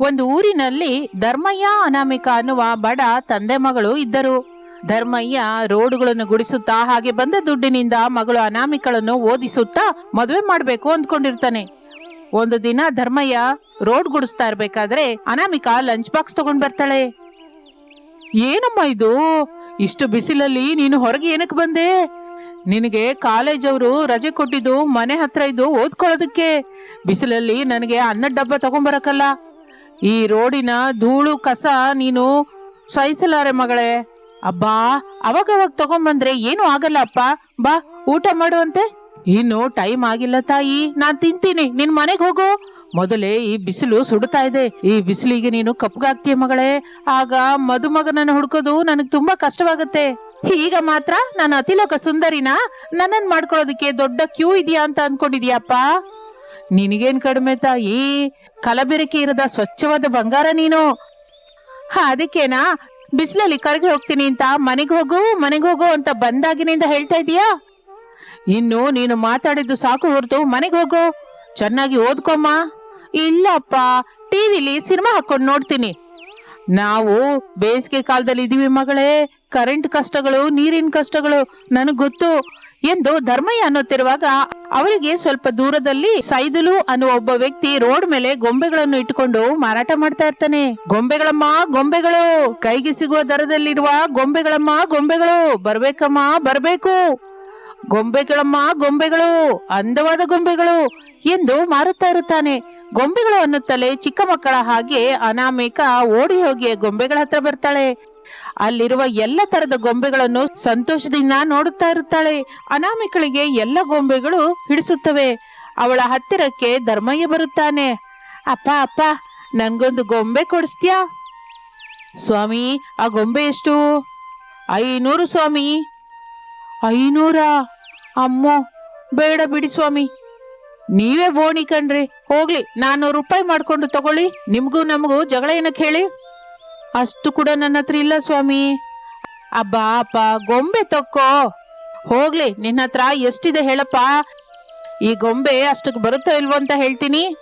ಒಂದು ಊರಿನಲ್ಲಿ ಧರ್ಮಯ್ಯ ಅನಾಮಿಕ ಅನ್ನುವ ಬಡ ತಂದೆ ಮಗಳು ಇದ್ದರು. ಧರ್ಮಯ್ಯ ರೋಡುಗಳನ್ನು ಗುಡಿಸುತ್ತಾ ಹಾಗೆ ಬಂದ ದುಡ್ಡಿನಿಂದ ಮಗಳು ಅನಾಮಿಕಳನ್ನು ಓದಿಸುತ್ತಾ ಮದುವೆ ಮಾಡಬೇಕು ಅಂದ್ಕೊಂಡಿರ್ತಾನೆ. ಒಂದು ದಿನ ಧರ್ಮಯ್ಯ ರೋಡ್ ಗುಡಿಸ್ತಾ ಇರ್ಬೇಕಾದ್ರೆ ಅನಾಮಿಕಾ ಲಂಚ್ ಬಾಕ್ಸ್ ತಗೊಂಡ್ ಬರ್ತಾಳೆ. ಏನಮ್ಮ ಇದು? ಇಷ್ಟು ಬಿಸಿಲಲ್ಲಿ ನೀನು ಹೊರಗೆ ಏನಕ್ಕೆ ಬಂದೆ? ನಿನಗೆ ಕಾಲೇಜ್ ಅವರು ರಜೆ ಕೊಟ್ಟಿದ್ದು, ಮನೆ ಹತ್ರ ಇದ್ದು ಓದ್ಕೊಳ್ಳೋದಕ್ಕೆ. ಬಿಸಿಲಲ್ಲಿ ನನಗೆ ಅನ್ನದ ಡಬ್ಬ ತಗೊಂಬರಕಲ್ಲ ಈ ರೋಡಿನ ಧೂಳು ಕಸ ನೀನು ಸಹಿಸಲಾರೆ ಮಗಳೇ. ಅಬ್ಬಾ, ಅವಾಗವಾಗ ತಗೊಂಬಂದ್ರೆ ಏನು ಆಗಲ್ಲ ಅಪ್ಪ. ಬಾ, ಊಟ ಮಾಡುವಂತೆ. ಇನ್ನು ಟೈಮ್ ಆಗಿಲ್ಲ ತಾಯಿ. ನಾನ್ ತಿಂತೀನಿ. ನಿನ್ ಮನೆಗೆ ಹೋಗು. ಮೊದಲೇ ಈ ಬಿಸಿಲು ಸುಡ್ತಾ ಇದೆ. ಈ ಬಿಸಿಲಿಗೆ ನೀನು ಕಪ್ಪಗಾಗ್ತೀಯ ಮಗಳೇ. ಆಗ ಮದುಮಗನನ್ನು ಹುಡ್ಕೋದು ನನಗೆ ತುಂಬಾ ಕಷ್ಟವಾಗುತ್ತೆ. ಈಗ ಮಾತ್ರ ನಾನು ಅತಿಲೋಕ ಸುಂದರಿನ? ನನ್ನನ್ನು ಮಾಡ್ಕೊಳ್ಳೋದಕ್ಕೆ ದೊಡ್ಡ ಕ್ಯೂ ಇದೆಯಾ ಅಂತ ಅನ್ಕೊಂಡಿದ್ಯಪ್ಪ ನಿನಗೇನ್ ಕಡಿಮೆ ತಾಯಿ ಕಲಬೆರಕೆ ಇರದ ಸ್ವಚ್ಛವಾದ ಬಂಗಾರ ನೀನು? ಅದಕ್ಕೇನಾ? ಬಿಸಿಲಲ್ಲಿ ಕರಗಿ ಹೋಗ್ತೀನಿ ಅಂತ ಮನೆಗೆ ಹೋಗು ಮನೆಗೆ ಹೋಗು ಅಂತ ಬಂದಾಗಿನಿಂದ ಹೇಳ್ತಾ ಇದೀಯಾ? ಇನ್ನು ನೀನು ಮಾತಾಡಿದ್ದು ಸಾಕು ಹೊರತು ಮನೆಗೆ ಹೋಗು. ಚೆನ್ನಾಗಿ ಓದ್ಕೊಮ್ಮ. ಇಲ್ಲಪ್ಪ ಟಿವಿಲಿ ಸಿನಿಮಾ ಹಾಕೊಂಡು ನೋಡ್ತೀನಿ. ನಾವು ಬೇಸಿಗೆ ಕಾಲದಲ್ಲಿ ಇದೀವಿ ಮಗಳೇ. ಕರೆಂಟ್ ಕಷ್ಟಗಳು, ನೀರಿನ ಕಷ್ಟಗಳು, ನನಗೆ ಗೊತ್ತು. ಎಂದು ಧರ್ಮಯ್ಯ ಅನ್ನುತ್ತಿರುವಾಗ ಅವರಿಗೆ ಸ್ವಲ್ಪ ದೂರದಲ್ಲಿ ಸೈದಲು ಅನ್ನುವ ಒಬ್ಬ ವ್ಯಕ್ತಿ ರೋಡ್ ಮೇಲೆ ಗೊಂಬೆಗಳನ್ನು ಇಟ್ಟುಕೊಂಡು ಮಾರಾಟ ಮಾಡ್ತಾ ಇರ್ತಾನೆ. ಗೊಂಬೆಗಳಮ್ಮ, ಗೊಂಬೆಗಳು! ಕೈಗೆ ಸಿಗುವ ದರದಲ್ಲಿರುವ ಗೊಂಬೆಗಳಮ್ಮ, ಗೊಂಬೆಗಳು! ಬರ್ಬೇಕಮ್ಮ, ಬರ್ಬೇಕು! ಗೊಂಬೆಗಳಮ್ಮ, ಗೊಂಬೆಗಳು! ಅಂದವಾದ ಗೊಂಬೆಗಳು! ಎಂದು ಮಾರುತ್ತಾ ಇರುತ್ತಾನೆ. ಗೊಂಬೆಗಳು ಅನ್ನುತ್ತಲೇ ಚಿಕ್ಕ ಮಕ್ಕಳ ಹಾಗೆ ಅನಾಮಿಕ ಓಡಿ ಹೋಗಿ ಗೊಂಬೆಗಳ ಹತ್ರ ಬರ್ತಾಳೆ. ಅಲ್ಲಿರುವ ಎಲ್ಲ ತರದ ಗೊಂಬೆಗಳನ್ನು ಸಂತೋಷದಿಂದ ನೋಡುತ್ತಾ ಇರುತ್ತಾಳೆ. ಅನಾಮಿಕಳಿಗೆ ಎಲ್ಲ ಗೊಂಬೆಗಳು ಹಿಡಿಸುತ್ತವೆ. ಅವಳ ಹತ್ತಿರಕ್ಕೆ ಧರ್ಮಯ್ಯ ಬರುತ್ತಾನೆ. ಅಪ್ಪ ಅಪ್ಪ, ನನ್ಗೊಂದು ಗೊಂಬೆ ಕೊಡಿಸ್ತೀಯಾ? ಸ್ವಾಮಿ, ಆ ಗೊಂಬೆ ಎಷ್ಟು? ಐನೂರು ಸ್ವಾಮಿ. ಐನೂರ? ಅಮ್ಮೋ, ಬೇಡ ಬಿಡಿ ಸ್ವಾಮಿ. ನೀವೇ ಬೋಣಿ ಕಣ್ರಿ. ಹೋಗ್ಲಿ ನಾನ್ನೂರು ರೂಪಾಯಿ ಮಾಡ್ಕೊಂಡು ತಗೊಳ್ಳಿ. ನಿಮಗೂ ನಮಗೂ ಜಗಳ ಏನಕ್ಕೆ ಹೇಳಿ? ಅಷ್ಟು ಕೂಡ ನನ್ನ ಹತ್ರ ಇಲ್ಲ ಸ್ವಾಮಿ. ಅಬ್ಬ ಅಪ್ಪ ಗೊಂಬೆ ತಕ್ಕೋ. ಹೋಗ್ಲಿ, ನಿನ್ನ ಹತ್ರ ಎಷ್ಟಿದೆ ಹೇಳಪ್ಪ. ಈ ಗೊಂಬೆ ಅಷ್ಟಕ್ಕೆ ಬರುತ್ತೋ ಇಲ್ವೋ ಅಂತ ಹೇಳ್ತೀನಿ.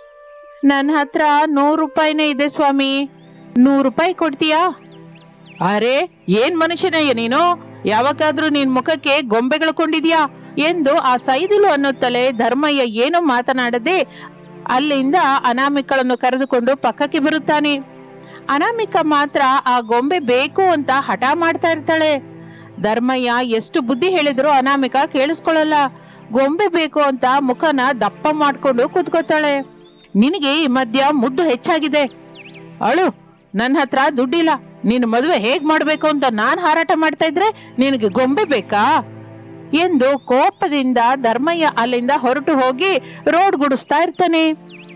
ನನ್ನ ಹತ್ರ ನೂರು ರೂಪಾಯಿನೇ ಇದೆ ಸ್ವಾಮಿ. ನೂರು ರೂಪಾಯಿ ಕೊಡ್ತೀಯಾ? ಅರೆ, ಏನ್ ಮನುಷ್ಯನಯ್ಯ ನೀನು? ಯಾವಾಗಾದ್ರೂ ನಿನ್ ಮುಖಕ್ಕೆ ಗೊಂಬೆಗಳು ಕೊಂಡಿದ್ಯಾ? ಎಂದು ಆ ಸೈದಿಲು ಅನ್ನುತ್ತಲೇ ಧರ್ಮಯ್ಯ ಏನು ಮಾತನಾಡದೆ ಅಲ್ಲಿಂದ ಅನಾಮಿಕಳನ್ನು ಕರೆದುಕೊಂಡು ಪಕ್ಕಕ್ಕೆ ಬರುತ್ತಾನೆ. ಅನಾಮಿಕ ಮಾತ್ರ ಆ ಗೊಂಬೆ ಬೇಕು ಅಂತ ಹಠ ಮಾಡ್ತಾ ಇರ್ತಾಳೆ. ಧರ್ಮಯ್ಯ ಎಷ್ಟು ಬುದ್ಧಿ ಹೇಳಿದ್ರು ಅನಾಮಿಕ ಕೇಳಿಸ್ಕೊಳ್ಳಲ್ಲ. ಗೊಂಬೆ ಬೇಕು ಅಂತ ಮುಖನ ದಪ್ಪ ಮಾಡ್ಕೊಂಡು ಕೂತ್ಕೋತಾಳೆ ನಿನಗೆ ಈ ಮಧ್ಯ ಮುದ್ದು ಹೆಚ್ಚಾಗಿದೆ. ಅಳು ನನ್ನ ಹತ್ರ ದುಡ್ಡಿಲ್ಲ. ನೀನು ಮದುವೆ ಹೇಗ್ ಮಾಡ್ಬೇಕು ಅಂತ ನಾನ್ ಹಾರಾಟ ಮಾಡ್ತಾ ಇದ್ರೆ ನಿನಗೆ ಗೊಂಬೆ ಬೇಕಾ? ಎಂದು ಕೋಪದಿಂದ ಧರ್ಮಯ್ಯ ಅಲ್ಲಿಂದ ಹೊರಟು ಹೋಗಿ ರೋಡ್ ಗುಡಿಸ್ತಾ ಇರ್ತಾನೆ.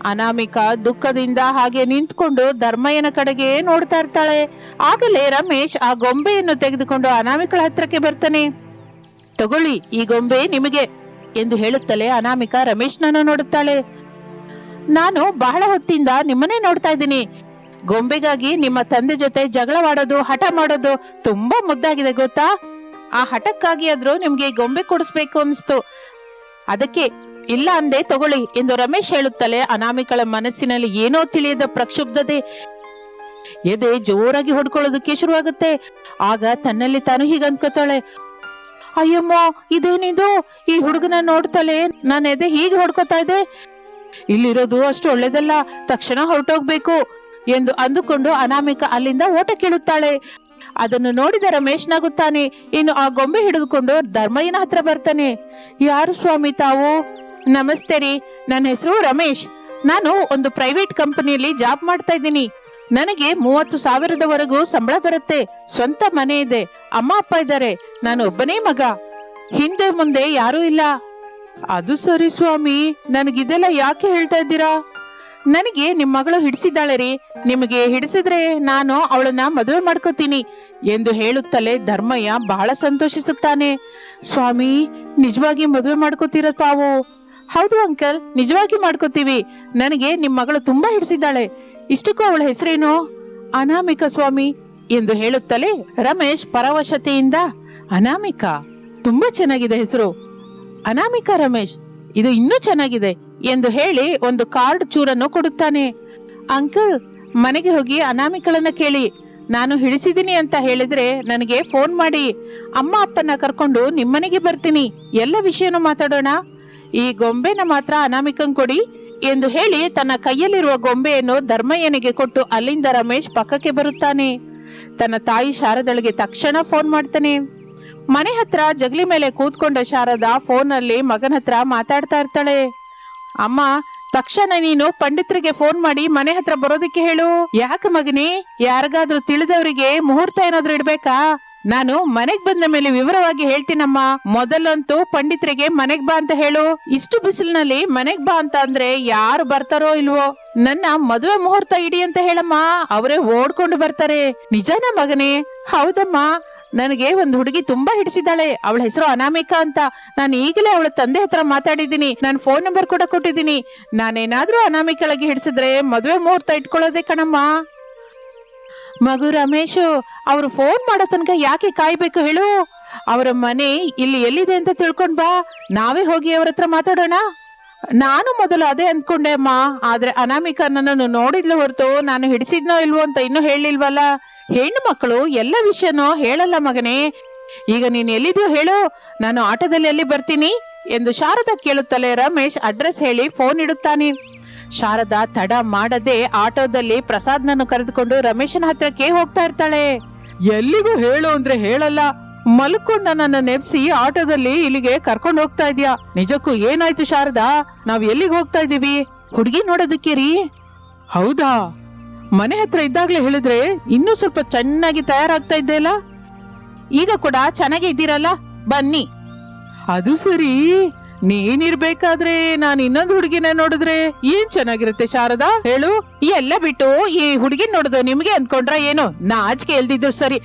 ಅನಾಮಿಕ ದುಃಖದಿಂದ ಹಾಗೆ ನಿಂತ್ಕೊಂಡು ಧರ್ಮಯ್ಯನ ಕಡೆಗೆ ನೋಡ್ತಾ ಇರ್ತಾಳೆ. ಆಗಲೇ ರಮೇಶ್ ಆ ಗೊಂಬೆಯನ್ನು ತೆಗೆದುಕೊಂಡು ಅನಾಮಿಕಳ ಹತ್ರಕ್ಕೆ ಬರ್ತಾನೆ. ತಗೊಳ್ಳಿ, ಈ ಗೊಂಬೆ ನಿಮಗೆ ಎಂದು ಹೇಳುತ್ತಲೇ ಅನಾಮಿಕ ರಮೇಶ್ನನ್ನು ನೋಡುತ್ತಾಳೆ. ನಾನು ಬಹಳ ಹೊತ್ತಿಂದ ನಿಮ್ಮನ್ನೇ ನೋಡ್ತಾ ಇದ್ದೀನಿ. ಗೊಂಬೆಗಾಗಿ ನಿಮ್ಮ ತಂದೆ ಜೊತೆ ಜಗಳವಾಡೋದು, ಹಠ ಮಾಡೋದು ತುಂಬಾ ಮುದ್ದಾಗಿದೆ ಗೊತ್ತಾ? ಆ ಹಠಕ್ಕಾಗಿ ಆದ್ರೂ ನಿಮ್ಗೆ ಗೊಂಬೆ ಕೊಡಿಸ್ಬೇಕು ಅನಿಸ್ತು ಅದಕ್ಕೆ ಇಲ್ಲ ಅಂದೆ ತಗೊಳ್ಳಿ ಎಂದು ರಮೇಶ್ ಹೇಳುತ್ತಲೇ ಅನಾಮಿಕಳ ಮನಸ್ಸಿನಲ್ಲಿ ಏನೋ ತಿಳಿಯದ ಪ್ರಕ್ಷುಬ್ಧತೆ. ಎದೆ ಜೋರಾಗಿ ಹೊಡ್ಕೊಳ್ಳೋದಕ್ಕೆ ಶುರುವಾಗುತ್ತೆ. ಆಗ ತನ್ನಲ್ಲಿ ತಾನು ಹೀಗೆ ಅನ್ಕೋತಾಳೆ ಅಯ್ಯಮ್ಮ, ಇದೇನಿದು? ಈ ಹುಡುಗನ ನೋಡ್ತಲೇ ನನ್ನ ಎದೆ ಹೀಗೆ ಹೊಡ್ಕೋತಾ ಇದೆ ಇಲ್ಲಿರೋದು ಅಷ್ಟು ಒಳ್ಳೇದಲ್ಲ, ತಕ್ಷಣ ಹೊರಟೋಗ್ಬೇಕು ಎಂದು ಅಂದುಕೊಂಡು ಅನಾಮಿಕ ಅಲ್ಲಿಂದ ಓಟ ಕೇಳುತ್ತಾಳೆ. ಅದನ್ನು ನೋಡಿದ ರಮೇಶ್ ನಗುತ್ತಾನೆ. ಇನ್ನು ಆ ಗೊಂಬೆ ಹಿಡಿದುಕೊಂಡು ಧರ್ಮಯ್ಯನ ಹತ್ರ ಬರ್ತಾನೆ. ಯಾರು ಸ್ವಾಮಿ ತಾವು? ನಮಸ್ತೆ ರೀ. ನನ್ನ ಹೆಸರು ರಮೇಶ್. ನಾನು ಒಂದು ಪ್ರೈವೇಟ್ ಕಂಪನಿಯಲ್ಲಿ ಜಾಬ್ ಮಾಡ್ತಾ ಇದ್ದೀನಿ. ನನಗೆ ಮೂವತ್ತು ಸಾವಿರದವರೆಗೂ ಸಂಬಳ ಬರುತ್ತೆ. ಸ್ವಂತ ಮನೆ ಇದೆ. ಅಮ್ಮ, ಅಪ್ಪ ಇದ್ದಾರೆ. ನಾನು ಒಬ್ಬನೇ ಮಗ. ಹಿಂದೆ ಮುಂದೆ ಯಾರೂ ಇಲ್ಲ. ಅದು ಸರಿ ಸ್ವಾಮಿ. ನನಗಿದೆಲ್ಲ ಯಾಕೆ ಹೇಳ್ತಾ ಇದ್ದೀರಾ? ನನಗೆ ನಿಮ್ ಮಗಳು ಹಿಡಿಸಿದ್ದಾಳೆ ರೀ. ನಿಮಗೆ ಹಿಡಿಸಿದ್ರೆ ನಾನು ಅವಳನ್ನ ಮದುವೆ ಮಾಡ್ಕೋತೀನಿ ಎಂದು ಹೇಳುತ್ತಲೇ ಧರ್ಮಯ್ಯ ಬಹಳ ಸಂತೋಷಿಸುತ್ತಾನೆ. ಸ್ವಾಮಿ, ನಿಜವಾಗಿ ಮದುವೆ ಮಾಡ್ಕೋತೀರ ತಾವು? ಹೌದು ಅಂಕಲ್, ನಿಜವಾಗಿ ಮಾಡ್ಕೋತೀವಿ. ನನಗೆ ನಿಮ್ಮ ಮಗಳು ತುಂಬಾ ಹಿಡಿಸಿದ್ದಾಳೆ. ಇಷ್ಟಕ್ಕೂ ಅವಳ ಹೆಸರೇನು? ಅನಾಮಿಕ ಸ್ವಾಮಿ ಎಂದು ಹೇಳುತ್ತಲೇ ರಮೇಶ್ ಪರವಶತೆಯಿಂದ, ಅನಾಮಿಕ, ತುಂಬಾ ಚೆನ್ನಾಗಿದೆ ಹೆಸರು. ಅನಾಮಿಕ ರಮೇಶ್, ಇದು ಇನ್ನೂ ಚೆನ್ನಾಗಿದೆ ಎಂದು ಹೇಳಿ ಒಂದು ಕಾರ್ಡ್ ಚೂರನ್ನು ಕೊಡುತ್ತಾನೆ. ಅಂಕಲ್, ಮನೆಗೆ ಹೋಗಿ ಅನಾಮಿಕಳನ್ನ ಕೇಳಿ. ನಾನು ಹಿಡಿಸಿದೀನಿ ಅಂತ ಹೇಳಿದ್ರೆ ನನಗೆ ಫೋನ್ ಮಾಡಿ. ಅಮ್ಮ ಅಪ್ಪನ ಕರ್ಕೊಂಡು ನಿಮ್ಮನೆಗೆ ಬರ್ತೀನಿ. ಎಲ್ಲ ವಿಷಯನೂ ಮಾತಾಡೋಣ. ಈ ಗೊಂಬೆನ ಮಾತ್ರ ಅನಾಮಿಕಂ ಕೊಡಿ ಎಂದು ಹೇಳಿ ತನ್ನ ಕೈಯಲ್ಲಿರುವ ಗೊಂಬೆಯನ್ನು ಧರ್ಮಯ್ಯನಿಗೆ ಕೊಟ್ಟು ಅಲ್ಲಿಂದ ರಮೇಶ್ ಪಕ್ಕಕ್ಕೆ ಬರುತ್ತಾನೆ. ತನ್ನ ತಾಯಿ ಶಾರದಳಿಗೆ ತಕ್ಷಣ ಫೋನ್ ಮಾಡ್ತಾನೆ. ಮನೆ ಹತ್ರ ಜಗಲಿ ಮೇಲೆ ಕೂತ್ಕೊಂಡ ಶಾರದಾ ಫೋನಲ್ಲಿ ಮಗನ ಹತ್ರ ಮಾತಾಡ್ತಾ ಇರ್ತಾಳೆ. ಅಮ್ಮ, ತಕ್ಷಣ ನೀನು ಪಂಡಿತರಿಗೆ ಫೋನ್ ಮಾಡಿ ಮನೆ ಹತ್ರ ಬರೋದಕ್ಕೆ ಹೇಳು. ಯಾಕೆ ಮಗನೇ, ಯಾರಿಗಾದ್ರೂ ತಿಳಿದವರಿಗೆ ಮುಹೂರ್ತ ಏನಾದ್ರೂ ಇಡ್ಬೇಕಾ? ನಾನು ಮನೆಗ್ ಬಂದ ಮೇಲೆ ವಿವರವಾಗಿ ಹೇಳ್ತೀನಮ್ಮ. ಮೊದಲಂತೂ ಪಂಡಿತರಿಗೆ ಮನೆಗ್ ಬಾ ಅಂತ ಹೇಳು. ಇಷ್ಟು ಬಿಸಿಲಿನಲ್ಲಿ ಮನೆಗ್ ಬಾ ಅಂತ ಅಂದ್ರೆ ಯಾರು ಬರ್ತಾರೋ ಇಲ್ವೋ? ನನ್ನ ಮದುವೆ ಮುಹೂರ್ತ ಇಡಿ ಅಂತ ಹೇಳಮ್ಮ. ಅವರೇ ಓಡ್ಕೊಂಡು ಬರ್ತಾರೆ. ನಿಜಾನ ಮಗನೇ? ಹೌದಮ್ಮ. ನನಗೆ ಒಂದು ಹುಡುಗಿ ತುಂಬಾ ಹಿಡಿಸಿದ್ದಾಳೆ. ಅವಳ ಹೆಸರು ಅನಾಮಿಕಾ ಅಂತ. ನಾನು ಈಗಲೇ ಅವಳ ತಂದೆ ಹತ್ರ ಮಾತಾಡಿದ್ದೀನಿ. ನಾನು ಫೋನ್ ನಂಬರ್ ಕೂಡ ಕೊಟ್ಟಿದ್ದೀನಿ. ನಾನೇನಾದ್ರೂ ಅನಾಮಿಕಳಾಗಿ ಹಿಡಿಸಿದ್ರೆ ಮದುವೆ ಮುಹೂರ್ತ ಇಟ್ಕೊಳ್ಳೋದೇ ಕಣಮ್ಮ. ಮಗು ರಮೇಶು, ಅವರು ಫೋನ್ ಮಾಡೋ ತನಕ ಯಾಕೆ ಕಾಯ್ಬೇಕು ಹೇಳು? ಅವರ ಮನೆ ಇಲ್ಲಿ ಎಲ್ಲಿದೆ ಅಂತ ತಿಳ್ಕೊಂಡ್ ಬಾ. ನಾವೇ ಹೋಗಿ ಅವ್ರ ಹತ್ರ ಮಾತಾಡೋಣ. ನಾನು ಮೊದಲು ಅದೇ ಅಂದ್ಕೊಂಡೆ ಅಮ್ಮ. ಆದ್ರೆ ಅನಾಮಿಕ ನನ್ನನ್ನು ನೋಡಿದ್ಲು ಹೊರತು, ನಾನು ಹಿಡಿಸಿದ್ನೋ ಇಲ್ವೋ ಅಂತ ಇನ್ನೂ ಹೇಳಿಲ್ವಲ್ಲ. ಹೆಣ್ಣು ಮಕ್ಕಳು ಎಲ್ಲ ವಿಷಯನೂ ಹೇಳಲ್ಲ ಮಗನೇ. ಈಗ ನೀನ್ ಎಲ್ಲಿದ್ಯೋ ಹೇಳು. ನಾನು ಆಟೋದಲ್ಲಿ ಎಲ್ಲಿ ಬರ್ತೀನಿ ಎಂದು ಶಾರದಾ ಕೇಳುತ್ತಲೇ ರಮೇಶ್ ಅಡ್ರೆಸ್ ಹೇಳಿ ಫೋನ್ ಇಡುತ್ತಾನೆ. ಶಾರದಾ ತಡ ಮಾಡದೆ ಆಟೋದಲ್ಲಿ ಪ್ರಸಾದ್ನನ್ನು ಕರೆದುಕೊಂಡು ರಮೇಶನ ಹತ್ರಕ್ಕೆ ಹೋಗ್ತಾ ಇರ್ತಾಳೆ. ಎಲ್ಲಿಗೂ ಹೇಳು ಅಂದ್ರೆ ಹೇಳಲ್ಲ. ಮಲ್ಕೊಂಡ ನನ್ನ ನೆಪ್ಸಿ ಆಟೋದಲ್ಲಿ ಇಲ್ಲಿಗೆ ಕರ್ಕೊಂಡು ಹೋಗ್ತಾ ಇದ್ಯಾ? ನಿಜಕ್ಕೂ ಏನಾಯ್ತು ಶಾರದಾ? ನಾವ್ ಎಲ್ಲಿಗೆ ಹೋಗ್ತಾ ಇದೀವಿ ಹುಡುಗಿ ನೋಡೋದಕ್ಕೆ ರೀ ಹೌದಾ? ಮನೆ ಹತ್ರ ಇದ್ದಾಗ್ಲೇ ಹೇಳಿದ್ರೆ ಇನ್ನೂ ಸ್ವಲ್ಪ ಚೆನ್ನಾಗಿ ತಯಾರಾಗ್ತಾ ಇದ್ದೆ ಈಗ ಕೂಡ ಚೆನ್ನಾಗಿ ಇದ್ದೀರಲ್ಲ? ಬನ್ನಿ. ಅದು ಸರಿ. ನೀನಿರ್ಬೇಕಾದ್ರೆ ನಾನು ಇನ್ನೊಂದು ಹುಡುಗಿನ ನೋಡಿದ್ರೆ ಏನ್ ಚೆನ್ನಾಗಿರುತ್ತೆ ಶಾರದಾ? ಹೇಳು. ಎಲ್ಲ ಬಿಟ್ಟು ಈ ಹುಡುಗಿನ ನೋಡುದು ನಿಮ್ಗೆ ಅಂದ್ಕೊಂಡ್ರ ಏನು? ನಾಚಿಕೆ ಎಲ್ದಿದ್ರು ಸರಿ.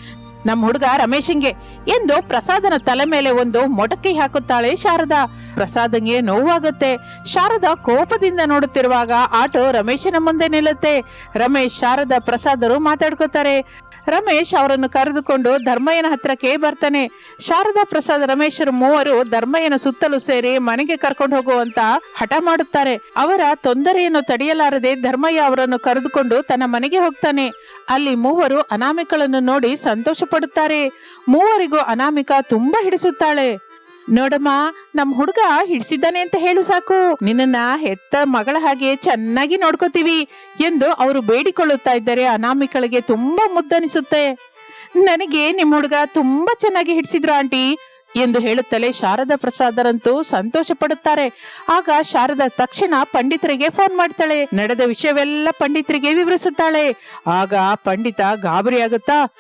ನಮ್ ಹುಡುಗ ರಮೇಶಂಗೆ ಎಂದು ಪ್ರಸಾದನ ತಲೆ ಮೇಲೆ ಒಂದು ಮೊಟಕೈ ಹಾಕುತ್ತಾಳೆ ಶಾರದಾ. ಪ್ರಸಾದಂಗೆ ನೋವಾಗುತ್ತೆ. ಶಾರದಾ ಕೋಪದಿಂದ ನೋಡುತ್ತಿರುವಾಗ ಆಟೋ ರಮೇಶನ ಮುಂದೆ ನಿಲ್ಲುತ್ತೆ. ರಮೇಶ್ ಶಾರದಾ ಪ್ರಸಾದರು ಮಾತಾಡ್ಕೋತಾರೆ. ರಮೇಶ್ ಅವರನ್ನು ಕರೆದುಕೊಂಡು ಧರ್ಮಯ್ಯನ ಹತ್ರಕ್ಕೆ ಬರ್ತಾನೆ. ಶಾರದಾ ಪ್ರಸಾದ್ ರಮೇಶರು ಮೂವರು ಧರ್ಮಯ್ಯನ ಸುತ್ತಲೂ ಸೇರಿ ಮನೆಗೆ ಕರ್ಕೊಂಡು ಹೋಗುವಂತ ಹಠ ಮಾಡುತ್ತಾರೆ. ಅವರ ತೊಂದರೆಯನ್ನು ತಡೆಯಲಾರದೆ ಧರ್ಮಯ್ಯ ಅವರನ್ನು ಕರೆದುಕೊಂಡು ತನ್ನ ಮನೆಗೆ ಹೋಗ್ತಾನೆ. ಅಲ್ಲಿ ಮೂವರು ಅನಾಮಿಕಳನ್ನು ನೋಡಿ ಸಂತೋಷ ಪಡುತ್ತಾರೆ ಮೂವರಿಗೂ ಅನಾಮಿಕ ತುಂಬಾ ಹಿಡಿಸುತ್ತಾಳೆ. ನೋಡಮ್ಮ, ನಮ್ ಹುಡುಗ ಹಿಡಿಸಿದ್ದಾನೆ ಅಂತ ಹೇಳು ಸಾಕು. ನಿನ್ನ ಹೆತ್ತ ಮಗಳ ಹಾಗೆ ಚೆನ್ನಾಗಿ ನೋಡ್ಕೋತೀವಿ ಎಂದು ಅವರು ಬೇಡಿಕೊಳ್ಳುತ್ತಾ ಇದ್ದಾರೆ ಅನಾಮಿಕಳಿಗೆ ತುಂಬಾ ಮುದ್ದನಿಸುತ್ತೆ. ನನಗೆ ನಿಮ್ ಹುಡುಗ ತುಂಬಾ ಚೆನ್ನಾಗಿ ಹಿಡಿಸಿದ್ರು ಆಂಟಿ. ಎಂದು ಹೇಳುತ್ತಲೇ ಶಾರದಾ ಪ್ರಸಾದರಂತೂ ಸಂತೋಷ ಪಡುತ್ತಾರೆ ಆಗ ಶಾರದಾ ತಕ್ಷಣ ಪಂಡಿತರಿಗೆ ಫೋನ್ ಮಾಡ್ತಾಳೆ. ನಡೆದ ವಿಷಯವೆಲ್ಲ ಪಂಡಿತರಿಗೆ ವಿವರಿಸುತ್ತಾಳೆ. ಆಗ ಪಂಡಿತ ಗಾಬರಿಯಾಗುತ್ತಾ,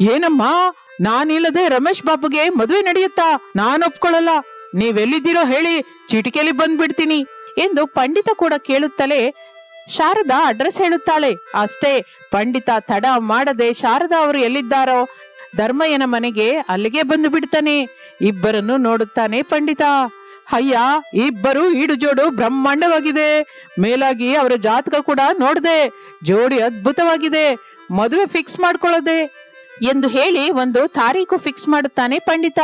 ಏನಮ್ಮ, ನಾನಿಲ್ಲದೆ ರಮೇಶ್ ಬಾಬುಗೆ ಮದುವೆ ನಡೆಯುತ್ತಾ? ನಾನು ಒಪ್ಕೊಳ್ಳಲ್ಲ ನೀವೆಲ್ಲಿದ್ದೀರೋ ಹೇಳಿ ಚಿಟಿಕೆಲಿ ಬಂದ್ಬಿಡ್ತೀನಿ ಎಂದು ಪಂಡಿತ ಕೂಡ ಕೇಳುತ್ತಲೇ ಶಾರದಾ ಅಡ್ರೆಸ್ ಹೇಳುತ್ತಾಳೆ. ಅಷ್ಟೇ, ಪಂಡಿತ ತಡ ಮಾಡದೆ ಶಾರದಾ ಅವರು ಎಲ್ಲಿದ್ದಾರೋ ಧರ್ಮಯ್ಯನ ಮನೆಗೆ ಅಲ್ಲಿಗೆ ಬಂದು ಬಿಡ್ತಾನೆ. ಇಬ್ಬರನ್ನು ನೋಡುತ್ತಾನೆ ಪಂಡಿತ. ಅಯ್ಯ, ಇಬ್ಬರು ಈಡು ಜೋಡು ಬ್ರಹ್ಮಾಂಡವಾಗಿದೆ. ಮೇಲಾಗಿ ಅವರ ಜಾತಕ ಕೂಡ ನೋಡದೆ. ಜೋಡಿ ಅದ್ಭುತವಾಗಿದೆ. ಮದುವೆ ಫಿಕ್ಸ್ ಮಾಡ್ಕೊಳ್ಳೋದೆ ಎಂದು ಹೇಳಿ ಒಂದು ತಾರೀಕು ಫಿಕ್ಸ್ ಮಾಡುತ್ತಾನೆ ಪಂಡಿತ.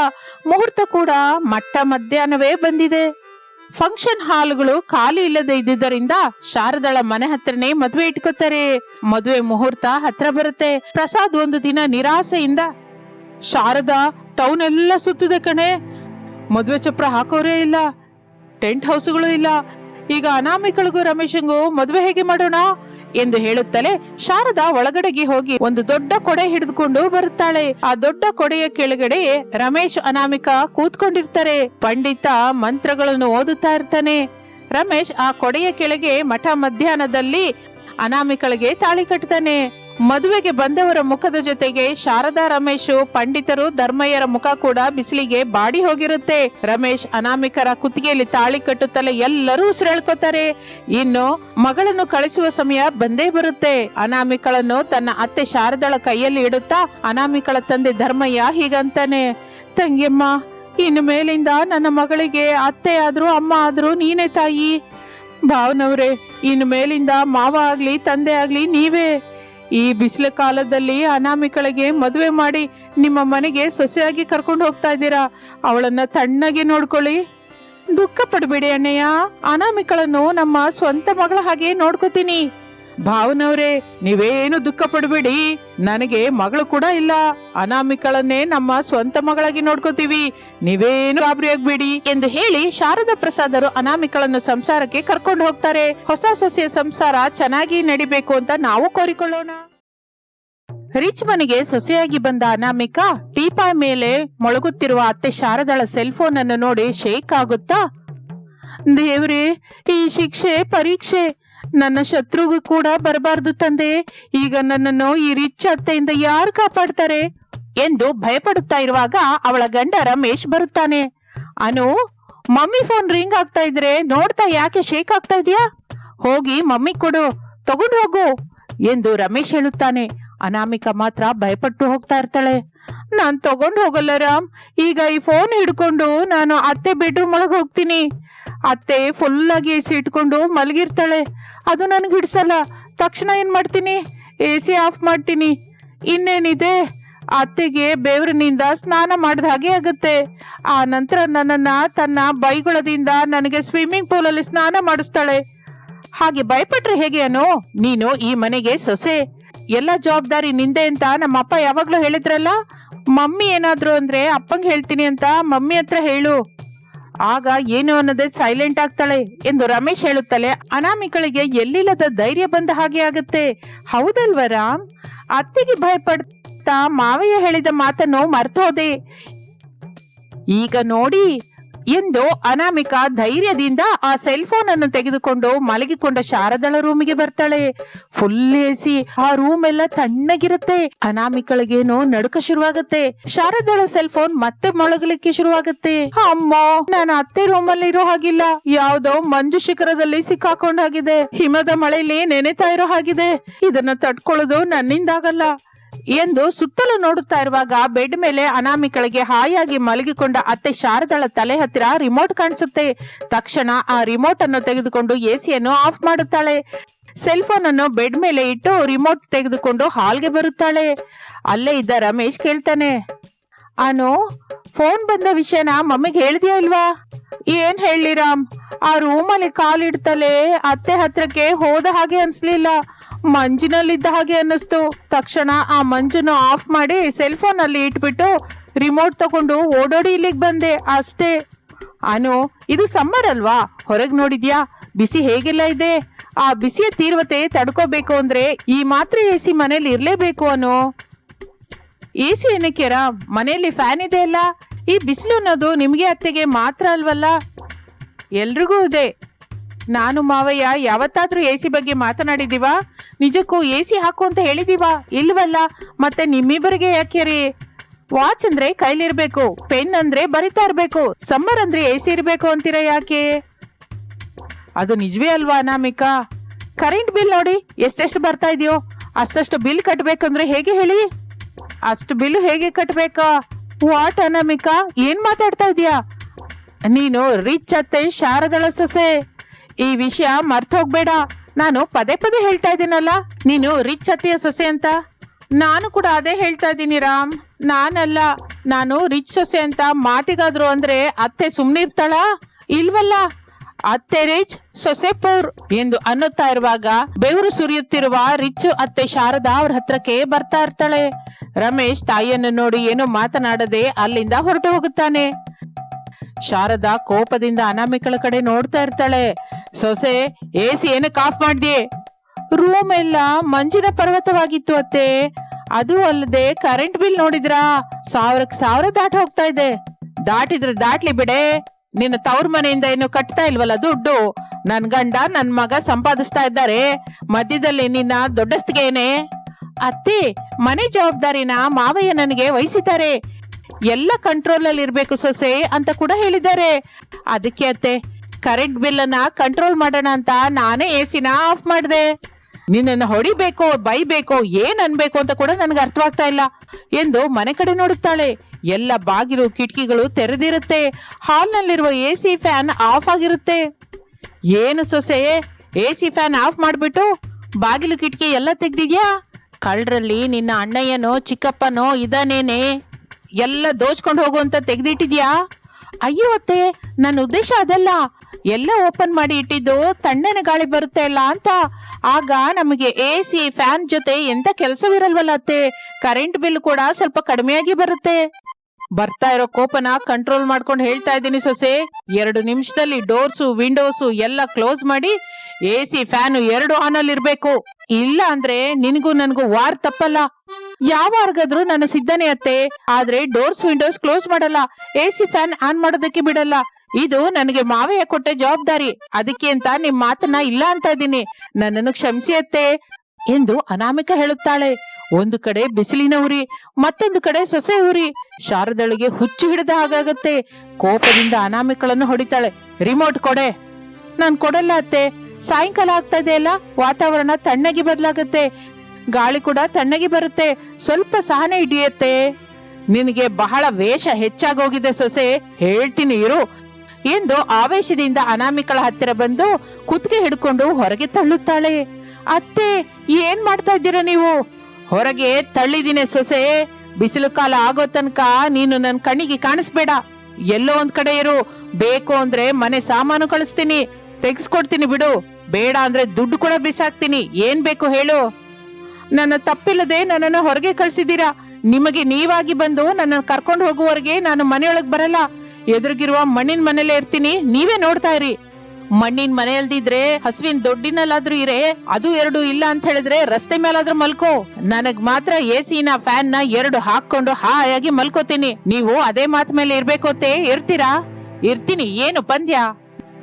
ಮುಹೂರ್ತ ಕೂಡ ಮಟ್ಟ ಮಧ್ಯಾಹ್ನವೇ ಬಂದಿದೆ. ಫಂಕ್ಷನ್ ಹಾಲ್ಗಳು ಖಾಲಿ ಇಲ್ಲದೆ ಇದ್ದಿದ್ದರಿಂದ ಶಾರದಳ ಮನೆ ಹತ್ರನೇ ಮದುವೆ ಇಟ್ಕೋತಾರೆ. ಮದುವೆ ಮುಹೂರ್ತ ಹತ್ರ ಬರುತ್ತೆ. ಪ್ರಸಾದ್ ಒಂದು ದಿನ ನಿರಾಸೆಯಿಂದ, ಶಾರದಾ ಟೌನ್ ಎಲ್ಲ ಸುತ್ತಿದೆ ಕಣೆ. ಮದುವೆ ಚಪ್ರ ಹಾಕೋರೇ ಇಲ್ಲ. ಟೆಂಟ್ ಹೌಸ್ಗಳು ಇಲ್ಲ. ಈಗ ಅನಾಮಿಕಳಿಗೂ ರಮೇಶಂಗೂ ಮದುವೆ ಹೇಗೆ ಮಾಡೋಣ? ಎಂದು ಹೇಳುತ್ತಲೇ ಶಾರದಾ ಒಳಗಡೆಗೆ ಹೋಗಿ ಒಂದು ದೊಡ್ಡ ಕೊಡೆ ಹಿಡಿದುಕೊಂಡು ಬರುತ್ತಾಳೆ. ಆ ದೊಡ್ಡ ಕೊಡೆಯ ಕೆಳಗಡೆ ರಮೇಶ್ ಅನಾಮಿಕ ಕೂತ್ಕೊಂಡಿರ್ತಾರೆ. ಪಂಡಿತ ಮಂತ್ರಗಳನ್ನು ಓದುತ್ತಾ ಇರ್ತಾನೆ. ರಮೇಶ್ ಆ ಕೊಡೆಯ ಕೆಳಗೆ ಮಠ ಮಧ್ಯಾಹ್ನದಲ್ಲಿ ಅನಾಮಿಕಳಿಗೆ ತಾಳಿ ಕಟ್ತಾನೆ. ಮದುವೆಗೆ ಬಂದವರ ಮುಖದ ಜೊತೆಗೆ ಶಾರದಾ ರಮೇಶ್ ಪಂಡಿತರು ಧರ್ಮಯ್ಯರ ಮುಖ ಕೂಡ ಬಿಸಿಲಿಗೆ ಬಾಡಿ ಹೋಗಿರುತ್ತೆ. ರಮೇಶ್ ಅನಾಮಿಕರ ಕುತ್ತಿಗೆಯಲ್ಲಿ ತಾಳಿ ಕಟ್ಟುತ್ತಲೇ ಎಲ್ಲರೂ ಉಸಿರೆಳ್ಕೋತಾರೆ ಇನ್ನು ಮಗಳನ್ನು ಕಳಿಸುವ ಸಮಯ ಬಂದೇ ಬರುತ್ತೆ. ಅನಾಮಿಕಳನ್ನು ತನ್ನ ಅತ್ತೆ ಶಾರದಳ ಕೈಯಲ್ಲಿ ಇಡುತ್ತಾ ಅನಾಮಿಕಳ ತಂದೆ ಧರ್ಮಯ್ಯ ಹೀಗಂತಾನೆ, ತಂಗಿಯಮ್ಮ, ಇನ್ನು ಮೇಲಿಂದ ನನ್ನ ಮಗಳಿಗೆ ಅತ್ತೆ ಆದ್ರೂ ಅಮ್ಮ ಆದ್ರೂ ನೀನೇ ತಾಯಿ. ಭಾವನವ್ರೆ, ಇನ್ನು ಮೇಲಿಂದ ಮಾವ ಆಗ್ಲಿ ತಂದೆ ಆಗ್ಲಿ ನೀವೇ. ಈ ಬಿಸಿಲ ಕಾಲದಲ್ಲಿ ಅನಾಮಿಕಳಿಗೆ ಮದುವೆ ಮಾಡಿ ನಿಮ್ಮ ಮನೆಗೆ ಸೊಸೆಯಾಗಿ ಕರ್ಕೊಂಡು ಹೋಗ್ತಾ ಇದ್ದೀರಾ? ಅವಳನ್ನ ತಣ್ಣಗೆ ನೋಡ್ಕೊಳ್ಳಿ. ದುಃಖ ಪಡಬೇಡಿ ಅಣ್ಣಯ್ಯ. ಅನಾಮಿಕಳನ್ನು ನಮ್ಮ ಸ್ವಂತ ಮಗಳ ಹಾಗೆ ನೋಡ್ಕೋತೀನಿ. ಭಾವನವ್ರೆ, ನೀವೇನು ದುಃಖ ಪಡಬೇಡಿ. ನನಗೆ ಮಗಳು ಕೂಡ ಇಲ್ಲ. ಅನಾಮಿಕಳನ್ನೇ ನಮ್ಮ ಸ್ವಂತ ಮಗಳಾಗಿ ನೋಡ್ಕೋತೀವಿ. ನೀವೇನು ಆಗ್ಬೇಡಿ ಎಂದು ಹೇಳಿ ಶಾರದಾ ಪ್ರಸಾದರು ಅನಾಮಿಕಳನ್ನು ಸಂಸಾರಕ್ಕೆ ಕರ್ಕೊಂಡು ಹೋಗ್ತಾರೆ. ಹೊಸ ಸಸ್ಯ ಸಂಸಾರ ಚೆನ್ನಾಗಿ ನಡಿಬೇಕು ಅಂತ ನಾವು ಕೋರಿಕೊಳ್ಳೋಣ. ರಿಚ್ ಮನೆಗೆ ಸೊಸೆಯಾಗಿ ಬಂದ ಅನಾಮಿಕಾ ಟೀಪಾಯ್ ಮೇಲೆ ಮೊಳಗುತ್ತಿರುವ ಅತ್ತೆ ಶಾರದಳ ಸೆಲ್ ಫೋನ್ ಅನ್ನು ನೋಡಿ ಶೇಕ್ ಆಗುತ್ತಾ, ದೇವ್ರೆ, ಈ ಶಿಕ್ಷೆ, ಪರೀಕ್ಷೆ ನನ್ನ ಶತ್ರುಗೂ ಕೂಡ ಬರಬಾರ್ದು ತಂದೆ. ಈಗ ನನ್ನನ್ನು ಈ ರಿಚ್ ಅತ್ತೆಯಿಂದ ಯಾರು ಕಾಪಾಡ್ತಾರೆ? ಎಂದು ಭಯಪಡುತ್ತಾ ಇರುವಾಗ ಅವಳ ಗಂಡ ರಮೇಶ್ ಬರುತ್ತಾನೆ. ಅನು, ಮಮ್ಮಿ ಫೋನ್ ರಿಂಗ್ ಆಗ್ತಾ ಇದ್ರೆ ನೋಡ್ತಾ ಯಾಕೆ ಶೇಕ್ ಆಗ್ತಾ ಇದೆಯಾ? ಹೋಗಿ ಮಮ್ಮಿ ಕೊಡು, ತಗೊಂಡು ಹೋಗು ಎಂದು ರಮೇಶ್ ಹೇಳುತ್ತಾನೆ. ಅನಾಮಿಕ ಮಾತ್ರ ಭಯಪಟ್ಟು ಹೋಗ್ತಾ ಇರ್ತಾಳೆ. ನಾನ್ ತಗೊಂಡು ಹೋಗಲ್ಲ ರಾಮ್, ಈಗ ಈ ಫೋನ್ ಹಿಡ್ಕೊಂಡು ನಾನು ಅತ್ತೆ ಬೆಡ್ರೂಮ್ ಒಳಗೆ ಹೋಗ್ತೀನಿ. ಅತ್ತೆ ಫುಲ್ ಆಗಿ ಎ ಸಿ ಇಟ್ಕೊಂಡು ಮಲಗಿರ್ತಾಳೆ. ಅದು ನನಗೆ ಹಿಡ್ಸಲ್ಲ. ತಕ್ಷಣ ಏನು ಮಾಡ್ತೀನಿ? ಎ ಸಿ ಆಫ್ ಮಾಡ್ತೀನಿ. ಇನ್ನೇನಿದೆ? ಅತ್ತೆಗೆ ಬೇವರಿನಿಂದ ಸ್ನಾನ ಮಾಡಿದ ಹಾಗೆ ಆಗುತ್ತೆ. ಆ ನಂತರ ನನ್ನನ್ನು ತನ್ನ ಬೈಗುಳದಿಂದ ನನಗೆ ಸ್ವಿಮ್ಮಿಂಗ್ ಪೂಲಲ್ಲಿ ಸ್ನಾನ ಮಾಡಿಸ್ತಾಳೆ. ಹಾಗೆ ಭಯಪಟ್ರೆ ಹೇಗೆ ಅನು? ನೀನು ಈ ಮನೆಗೆ ಸೊಸೆ. ಎಲ್ಲ ಜವಾಬ್ದಾರಿ ನಿಂದೆ ಅಂತ ನಮ್ಮ ಅಪ್ಪ ಯಾವಾಗ್ಲೂ ಹೇಳಿದ್ರಲ್ಲ? ಮಮ್ಮಿ ಏನಾದ್ರು ಅಂದ್ರೆ ಅಪ್ಪಂಗೆ ಹೇಳ್ತೀನಿ ಅಂತ ಮಮ್ಮಿ ಹತ್ರ ಹೇಳು. ಆಗ ಏನು ಅನ್ನೋದೇ ಸೈಲೆಂಟ್ ಆಗ್ತಾಳೆ ಎಂದು ರಮೇಶ್ ಹೇಳುತ್ತಲೇ, ಅನಾಮಿಕಳಿಗೆ ಎಲ್ಲಿಲ್ಲದ ಧೈರ್ಯ ಬಂದ ಹಾಗೆ ಆಗುತ್ತೆ. ಹೌದಲ್ವ ರಾಮ್? ಅತ್ತೆಗೆ ಭಯಪಡ್ತಾ ಮಾವಯ್ಯ ಹೇಳಿದ ಮಾತನ್ನು ಮರ್ತೋದೆ. ಈಗ ನೋಡಿ ಎಂದು ಅನಾಮಿಕ ಧೈರ್ಯದಿಂದ ಆ ಸೆಲ್ ಫೋನ್ ಅನ್ನು ತೆಗೆದುಕೊಂಡು ಮಲಗಿಕೊಂಡ ಶಾರದಳ ರೂಮಿಗೆ ಬರ್ತಾಳೆ. ಫುಲ್ ಎಸಿ ಆ ರೂಮ್ ಎಲ್ಲ ತಣ್ಣಗಿರುತ್ತೆ. ಅನಾಮಿಕಳಿಗೇನು ನಡುಕ ಶುರುವಾಗುತ್ತೆ. ಶಾರದಳ ಸೆಲ್ ಫೋನ್ ಮತ್ತೆ ಮೊಳಗಲಿಕ್ಕೆ ಶುರುವಾಗುತ್ತೆ. ಅಮ್ಮ, ನಾನು ಅತ್ತೆ ರೂಮ್ ಅಲ್ಲಿ ಇರೋ ಹಾಗಿಲ್ಲ. ಯಾವ್ದೋ ಮಂಜು ಶಿಖರದಲ್ಲಿ ಸಿಕ್ಕಾಕೊಂಡಾಗಿದೆ. ಹಿಮದ ಮಳೆಯಲ್ಲಿ ನೆನೆತಾ ಇರೋ ಹಾಗಿದೆ. ಇದನ್ನ ತಡ್ಕೊಳ್ಳೋದು ನನ್ನಿಂದಾಗಲ್ಲ. ಎಂದು ಸುತ್ತಲೂ ನೋಡುತ್ತಾ ಇರುವಾಗ ಬೆಡ್ ಮೇಲೆ ಅನಾಮಿಕಳಿಗೆ ಹಾಯಾಗಿ ಮಲಗಿಕೊಂಡ ಅತ್ತೆ ಶಾರದಳ ತಲೆ ಹತ್ತಿರ ರಿಮೋಟ್ ಕಾಣಿಸುತ್ತೆ. ತಕ್ಷಣ ಆ ರಿಮೋಟ್ ಅನ್ನು ತೆಗೆದುಕೊಂಡು ಎಸಿಯನ್ನು ಆಫ್ ಮಾಡುತ್ತಾಳೆ. ಸೆಲ್ ಫೋನ್ ಅನ್ನು ಬೆಡ್ ಮೇಲೆ ಇಟ್ಟು ರಿಮೋಟ್ ತೆಗೆದುಕೊಂಡು ಹಾಲ್ಗೆ ಬರುತ್ತಾಳೆ. ಅಲ್ಲೇ ಇದ್ದ ರಮೇಶ್ ಕೇಳ್ತಾನೆ, ಅನು, ಫೋನ್ ಬಂದ ವಿಷಯನ ಮಮ್ಮಿಗೆ ಹೇಳಿದ್ಯಾ ಇಲ್ವಾ? ಏನ್ ಹೇಳಿ ರಾಮ್, ಆ ರೂಮಲ್ಲಿ ಕಾಲಿಡ್ತಲೇ ಅತ್ತೆ ಹತ್ರಕ್ಕೆ ಹೋದ ಹಾಗೆ ಅನ್ಸ್ಲಿಲ್ಲ. ಮಂಜಿನಲ್ಲಿದ್ದ ಹಾಗೆ ಅನ್ನಿಸ್ತು. ತಕ್ಷಣ ಆ ಮಂಜನ್ನು ಆಫ್ ಮಾಡಿ ಸೆಲ್ ಫೋನ್ ಅಲ್ಲಿ ಇಟ್ಬಿಟ್ಟು ರಿಮೋಟ್ ತಗೊಂಡು ಓಡೋಡಿ ಇಲ್ಲಿಗೆ ಬಂದೆ. ಅಷ್ಟೇ. ಅನು, ಇದು ಸಮ್ಮರ್ ಅಲ್ವಾ? ಹೊರಗೆ ನೋಡಿದ್ಯಾ? ಬಿಸಿ ಹೇಗೆಲ್ಲ ಇದೆ? ಆ ಬಿಸಿಯ ತೀವ್ರತೆ ತಡ್ಕೋಬೇಕು ಅಂದ್ರೆ ಈ ಮಾತ್ರ ಎ ಸಿ ಮನೇಲಿ ಇರ್ಲೇಬೇಕು ಅನು. ಎ ಸಿ ಏನಕ್ಕೆ ಮನೆಯಲ್ಲಿ ಫ್ಯಾನ್ ಇದೆ ಅಲ್ಲ? ಈ ಬಿಸಿಲು ಅನ್ನೋದು ನಿಮಗೆ ಅತ್ತೆಗೆ ಮಾತ್ರ ಅಲ್ವಲ್ಲ? ಎಲ್ರಿಗೂ ಇದೆ. ನಾನು ಮಾವಯ್ಯ, ಯಾವತ್ತಾದ್ರೂ ಎ ಸಿ ಬಗ್ಗೆ ಮಾತನಾಡಿದೀವಾ ನಿಜಕ್ಕೂ ಎ ಸಿ ಹಾಕು ಅಂತ ಹೇಳಿದೀವಾ ಇಲ್ವಲ್ಲ? ಮತ್ತೆ ನಿಮ್ಮಿಬ್ಬರಿಗೆ ಯಾಕೆ ರೀ ವಾಚ್ ಅಂದ್ರೆ ಕೈಲಿರ್ಬೇಕು, ಪೆನ್ ಅಂದ್ರೆ ಬರಿತಾ ಇರ್ಬೇಕು, ಸಮ್ಮರ್ ಅಂದ್ರೆ ಎ ಸಿ ಇರ್ಬೇಕು ಅಂತೀರಾ ಯಾಕೆ? ಅದು ನಿಜವೇ ಅಲ್ವಾ ಅನಾಮಿಕಾ? ಕರೆಂಟ್ ಬಿಲ್ ನೋಡಿ, ಎಷ್ಟೆಷ್ಟು ಬರ್ತಾ ಇದೆಯೋ, ಅಷ್ಟಷ್ಟು ಬಿಲ್ ಕಟ್ಬೇಕಂದ್ರೆ ಹೇಗೆ ಹೇಳಿ? ಅಷ್ಟು ಬಿಲ್ ಹೇಗೆ ಕಟ್ಬೇಕಾ? ವಾಟ್ ಅನಾಮಿಕಾ, ಏನ್ ಮಾತಾಡ್ತಾ ಇದೀಯಾ? ನೀನು ರಿಚ್ ಅತ್ತೆ, ಶಾರದಳ ಸೊಸೆ. ಈ ವಿಷಯ ಮರ್ತೋಗ್ಬೇಡ ನಾನು ಪದೇ ಪದೇ ಹೇಳ್ತಾ ಇದ್ದೀನಲ್ಲ, ನೀನು ರಿಚ್ ಅತ್ತೆಯ ಸೊಸೆ ಅಂತ? ನಾನು ಕೂಡ ಅದೇ ಹೇಳ್ತಾ ಇದ್ದೀನಿ ರಾಮ್. ನಾನಲ್ಲ, ನಾನು ರಿಚ್ ಸೊಸೆ ಅಂತ ಮಾತಿಗಾದ್ರು ಅಂದ್ರೆ ಅತ್ತೆ ಸುಮ್ಮನಿರ್ತಾಳ ಇಲ್ವಲ್ಲ? ಅತ್ತೆ ರಿಚ್ ಸೊಸೆ ಪೌರ್ ಎಂದು ಅನ್ನುತ್ತಾ ಇರುವಾಗ ಬೆವರು ಸುರಿಯುತ್ತಿರುವ ರಿಚ್ ಅತ್ತೆ ಶಾರದಾ ಅವ್ರ ಹತ್ರಕ್ಕೆ ಬರ್ತಾ ಇರ್ತಾಳೆ. ರಮೇಶ್ ತಾಯಿಯನ್ನು ನೋಡಿ ಏನು ಮಾತನಾಡದೆ ಅಲ್ಲಿಂದ ಹೊರಟು ಹೋಗುತ್ತಾನೆ. ಶಾರದಾ ಕೋಪದಿಂದ ಅನಾಮಿಕಳ ಕಡೆ ನೋಡ್ತಾ ಇರ್ತಾಳೆ. ಸೊಸೆ ಎ ಸಿ ಏನಕ್ಕೆ ಆಫ್ ಮಾಡ್ದಿ? ರೂಮ್ ಎಲ್ಲ ಮಂಜಿನ ಪರ್ವತವಾಗಿತ್ತು ಅತ್ತೆ. ಅದು ಅಲ್ಲದೆ ಕರೆಂಟ್ ಬಿಲ್ ನೋಡಿದ್ರಾ? ಸಾವಿರಕ್ಕೆ ಸಾವಿರ ದಾಟ ಹೋಗ್ತಾ ಇದೆ. ದಾಟಿದ್ರೆ ದಾಟ್ಲಿ ಬಿಡೆ. ನಿನ್ನ ತವ್ರ ಮನೆಯಿಂದ ಏನು ಕಟ್ತಾ ಇಲ್ವಲ್ಲ ದುಡ್ಡು? ನನ್ ಗಂಡ ನನ್ ಮಗ ಸಂಪಾದಿಸ್ತಾ ಇದ್ದಾರೆ. ಮಧ್ಯದಲ್ಲಿ ನಿನ್ನ ದೊಡ್ಡಸ್ತಿಗೇನೆ. ಅತ್ತೆ, ಮನೆ ಜವಾಬ್ದಾರಿನ ಮಾವಯ್ಯ ನನಗೆ ವಹಿಸಿದ್ದಾರೆ. ಎಲ್ಲ ಕಂಟ್ರೋಲ್ ಅಲ್ಲಿ ಇರ್ಬೇಕು ಸೊಸೆ ಅಂತ ಕೂಡ ಹೇಳಿದ್ದಾರೆ. ಅದಕ್ಕೆ ಅತ್ತೆ ಕರೆಂಟ್ ಬಿಲ್ ಅನ್ನ ಕಂಟ್ರೋಲ್ ಮಾಡೋಣ ಅಂತ ನಾನೇ ಎಸಿನ ಆಫ್ ಮಾಡಿದೆ. ನಿನ್ನನ್ನು ಹೊಡಿಬೇಕೋ, ಬೈಬೇಕೋ, ಏನ್ ಅನ್ಬೇಕು ಅಂತ ಕೂಡ ನನಗೆ ಅರ್ಥವಾಗ್ತಾ ಇಲ್ಲ. ಎಂದು ಮನೆ ಕಡೆ ನೋಡುತ್ತಾಳೆ. ಎಲ್ಲ ಬಾಗಿಲು, ಕಿಟಕಿಗಳು ತೆರೆದಿರುತ್ತೆ. ಹಾಲ್ನಲ್ಲಿರುವ ಎ ಸಿ ಫ್ಯಾನ್ ಆಫ್ ಆಗಿರುತ್ತೆ. ಏನು ಸೊಸೆ ಎ ಸಿ ಫ್ಯಾನ್ ಆಫ್ ಮಾಡಿಬಿಟ್ಟು ಬಾಗಿಲು, ಕಿಟಕಿ ಎಲ್ಲ ತೆಗ್ದಿದ್ಯಾ? ಕಳ್ಳರಲ್ಲಿ ನಿನ್ನ ಅಣ್ಣಯ್ಯನೋ, ಚಿಕ್ಕಪ್ಪನೋ ಇದಾನೇನೆ ಎಲ್ಲ ದೋಚ್ಕೊಂಡು ಹೋಗುವಂತ ತೆಗ್ದಿಟ್ಟಿದ್ಯಾ? ಅಯ್ಯೋ ಅತ್ತೆ, ನನ್ನ ಉದ್ದೇಶ ಅದಲ್ಲ. ಎಲ್ಲ ಓಪನ್ ಮಾಡಿ ಇಟ್ಟಿದ್ದು, ತಣ್ಣನೆ ಗಾಳಿ ಬರುತ್ತೆ ಅಲ್ಲ ಅಂತ. ಆಗ ನಮಗೆ ಎ ಸಿ ಫ್ಯಾನ್ ಜೊತೆ ಎಂತ ಕೆಲಸವಿರಲ್ವಲ್ಲ ಅತ್ತೆ. ಕರೆಂಟ್ ಬಿಲ್ ಕೂಡ ಸ್ವಲ್ಪ ಕಡಿಮೆಯಾಗಿ ಬರುತ್ತೆ. ಬರ್ತಾ ಇರೋ ಕೋಪನ ಕಂಟ್ರೋಲ್ ಮಾಡ್ಕೊಂಡು ಹೇಳ್ತಾ ಇದ್ದೀನಿ ಸೊಸೆ. ಎರಡು ನಿಮಿಷದಲ್ಲಿ ಡೋರ್ಸು ವಿಂಡೋಸು ಎಲ್ಲ ಕ್ಲೋಸ್ ಮಾಡಿ ಎ ಸಿ ಫ್ಯಾನ್ ಎರಡು ಆನ್ ಅಲ್ಲಿ ಇರ್ಬೇಕು ಇಲ್ಲ ಅಂದ್ರೆ ನಿನಗೂ ನನಗೂ ವಾರ್ ತಪ್ಪಲ್ಲ. ಯಾವಾರ್ಗಾದ್ರೂ ನನ್ನ ಸಿದ್ಧನೆ ಅತ್ತೆ. ಆದ್ರೆ ಡೋರ್ಸ್ ವಿಂಡೋಸ್ ಕ್ಲೋಸ್ ಮಾಡಲ್ಲ. ಎ ಸಿ ಫ್ಯಾನ್ ಆನ್ ಮಾಡೋದಕ್ಕೆ ಬಿಡಲ್ಲ. ಇದು ನನಗೆ ಮಾವೆಯ ಕೊಟ್ಟ ಜವಾಬ್ದಾರಿ. ಅದಕ್ಕೆ ಅಂತ ನಿಮ್ ಮಾತನ್ನ ಇಲ್ಲ ಅಂತ ಇದ್ದೀನಿ. ನನ್ನನ್ನು ಕ್ಷಮಿಸಿ ಅತ್ತೆ ಎಂದು ಅನಾಮಿಕ ಹೇಳುತ್ತಾಳೆ. ಒಂದು ಕಡೆ ಬಿಸಿಲಿನ ಉರಿ, ಮತ್ತೊಂದು ಕಡೆ ಸೊಸೆ ಉರಿ. ಶಾರದಳಿಗೆ ಹುಚ್ಚು ಹಿಡಿದ ಹಾಗಾಗತ್ತೆ. ಕೋಪದಿಂದ ಅನಾಮಿಕಳನ್ನು ಹೊಡಿತಾಳೆ. ರಿಮೋಟ್ ಕೊಡೆ. ನಾನ್ ಕೊಡಲ್ಲ ಅತ್ತೆ. ಸಾಯಂಕಾಲ ಆಗ್ತಾ ಇದೆಯಲ್ಲ ವಾತಾವರಣ ತಣ್ಣಗೆ ಬದಲಾಗತ್ತೆ. ಗಾಳಿ ಕೂಡ ತಣ್ಣಗೆ ಬರುತ್ತೆ. ಸ್ವಲ್ಪ ಸಹನೆ ಹಿಡಿಯತ್ತೆ. ನಿನಗೆ ಬಹಳ ವೇಷ ಹೆಚ್ಚಾಗೋಗಿದೆ ಸೊಸೆ. ಹೇಳ್ತೀನಿ ಇರು. ಎಂದು ಆವೇಶದಿಂದ ಅನಾಮಿಕಳ ಹತ್ತಿರ ಬಂದು ಕುತ್ತಿಗೆ ಹಿಡ್ಕೊಂಡು ಹೊರಗೆ ತಳ್ಳುತ್ತಾಳೆ. ಅತ್ತೆ, ಏನ್ ಮಾಡ್ತಾ ಇದ್ದೀರಾ ನೀವು? ಹೊರಗೆ ತಳ್ಳಿದೀನಿ ಸೊಸೆ. ಬಿಸಿಲು ಕಾಲ ಆಗೋ ತನಕ ನೀನು ನನ್ನ ಕಣ್ಣಿಗೆ ಕಾಣಿಸ್ಬೇಡ. ಎಲ್ಲೋ ಒಂದ್ ಕಡೆ ಇರು. ಬೇಕು ಅಂದ್ರೆ ಮನೆ ಸಾಮಾನು ಕಳಿಸ್ತೀನಿ. ತೆಗ್ಸ್ಕೊಡ್ತೀನಿ ಬಿಡು. ಬೇಡ ಅಂದ್ರೆ ದುಡ್ಡು ಕೂಡ ಬಿಸಾಕ್ತೀನಿ. ಏನ್ ಬೇಕು ಹೇಳು. ನನ್ನ ತಪ್ಪಿಲ್ಲದೆ ನನ್ನನ್ನು ಹೊರಗೆ ಕಳ್ಸಿದ್ದೀರಾ? ನಿಮಗೆ ನೀವಾಗಿ ಬಂದು ನನ್ನ ಕರ್ಕೊಂಡು ಹೋಗುವವರೆಗೆ ನಾನು ಮನೆಯೊಳಗೆ ಬರಲ್ಲ. ಎದುರಿಗಿರುವ ಮಣ್ಣಿನ ಮನೇಲೆ ಇರ್ತೀನಿ. ನೀವೇ ನೋಡ್ತಾ ಇರಿ. ಮಣ್ಣಿನ ಮನೆಯಲ್ದಿದ್ರೆ ಹಸುವಿನ ದೊಡ್ಡಿನಲ್ಲಾದ್ರೂ ಇರೆ, ಅದು ಎರಡು ಇಲ್ಲ ಅಂತ ಹೇಳಿದ್ರೆ ರಸ್ತೆ ಮೇಲಾದ್ರೂ ಮಲ್ಕೋ. ನನಗ್ ಮಾತ್ರ ಎ ಸಿನ ಫ್ಯಾನ್ನ ಎರಡು ಹಾಕೊಂಡು ಹಾಯಾಗಿ ಮಲ್ಕೋತೀನಿ. ನೀವು ಅದೇ ಮಾತ್ ಮೇಲೆ ಇರ್ಬೇಕೋತೆ, ಇರ್ತೀರಾ? ಇರ್ತೀನಿ, ಏನು ಪಂದ್ಯ?